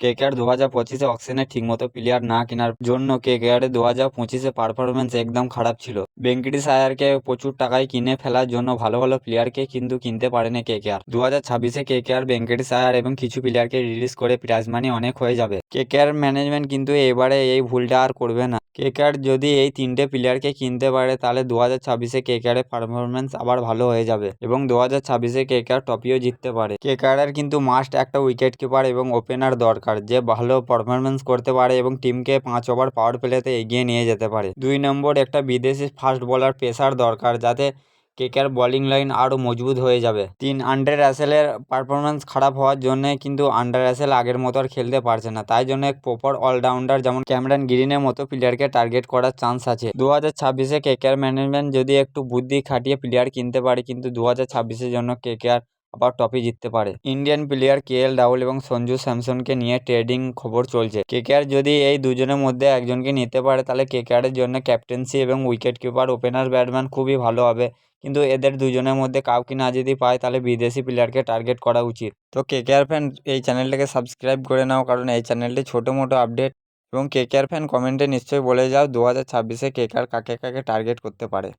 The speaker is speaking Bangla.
কেকেআর দু হাজার পঁচিশে অকশনে ঠিকমতো প্লেয়ার না কেনার জন্য কে কেকেআরের দু হাজার পঁচিশে পারফরমেন্স একদম খারাপ ছিল। বেঙ্কিটিস আয়ারকে প্রচুর টাকায় কিনে ফেলার জন্য ভালো ভালো প্লেয়ারকে কিন্তু কিনতে পারেনি কে কেকেআর দু হাজার ছাব্বিশে কে কেকেআর বেঙ্কিটিস আয়ার এবং কিছু প্লেয়ারকে রিলিজ করে প্রাইজ মানি অনেক হয়ে যাবে। কে কেকেআর ম্যানেজমেন্ট কিন্তু এবারে এই ভুলটা আর করবে না। কে কেকেআর যদি এই তিনটে প্লেয়ারকে কিনতে পারে, তাহলে দু হাজার ছাব্বিশে কে কেকেআরের পারফরমেন্স আবার ভালো হয়ে যাবে এবং দু হাজার ছাব্বিশে কে কেকেআর ট্রফিও জিততে পারে। কে কেকেআরের কিন্তু মাস্ট একটা উইকেট কিপার এবং ওপেনার দরকার। যে ভালো পারফরমেন্স করতে পারে এবং টিমকে পাঁচ ওভার পাওয়ার প্লেতে এগিয়ে নিয়ে যেতে পারে। দুই নম্বর একটা বিদেশি ফাস্ট বলার পেসার দরকার যাতে কেকেআর বোলিং লাইন আরও মজবুত হয়ে যাবে। তিন আন্ডার অ্যাসেলের পারফরমেন্স খারাপ হওয়ার জন্যে কিন্তু আন্ডার অ্যাসেল আগের মতো আর খেলতে পারছে না। তাই জন্য এক প্রপার অলরাউন্ডার যেমন ক্যামেরন গ্রিনের মতো প্লেয়ারকে টার্গেট করার চান্স আছে। দু হাজার ছাব্বিশে কেকেআর ম্যানেজমেন্ট যদি একটু বুদ্ধি খাটিয়ে প্লেয়ার কিনতে পারে, কিন্তু দু হাজার ছাব্বিশের জন্য কেকেআর আবার ট্রফি জিততে পারে। Indian player K L Rahul এবং সঞ্জু স্যামসনকে নিয়ে ট্রেডিং খবর চলছে। কেকেআর যদি এই দুজনের মধ্যে একজনকে নিতে পারে, তাহলে কেকেআরের জন্য ক্যাপ্টেন্সি এবং উইকেট কিপার ওপেনার ব্যাটসম্যান খুবই ভালো হবে। কিন্তু এদের দুজনের মধ্যে কাউকে না যদি পায়, তাহলে বিদেশি প্লেয়ারকে টার্গেট করা উচিত। তো কেকেআর ফ্যান এই চ্যানেলটাকে সাবস্ক্রাইব করে নাও, কারণ এই চ্যানেলটি ছোটো মোটো আপডেট এবং কেকেআর ফ্যান কমেন্টে নিশ্চয়ই বলে যাও, দু হাজার ছাব্বিশে কেকেআর কাকে কাকে টার্গেট করতে পারে।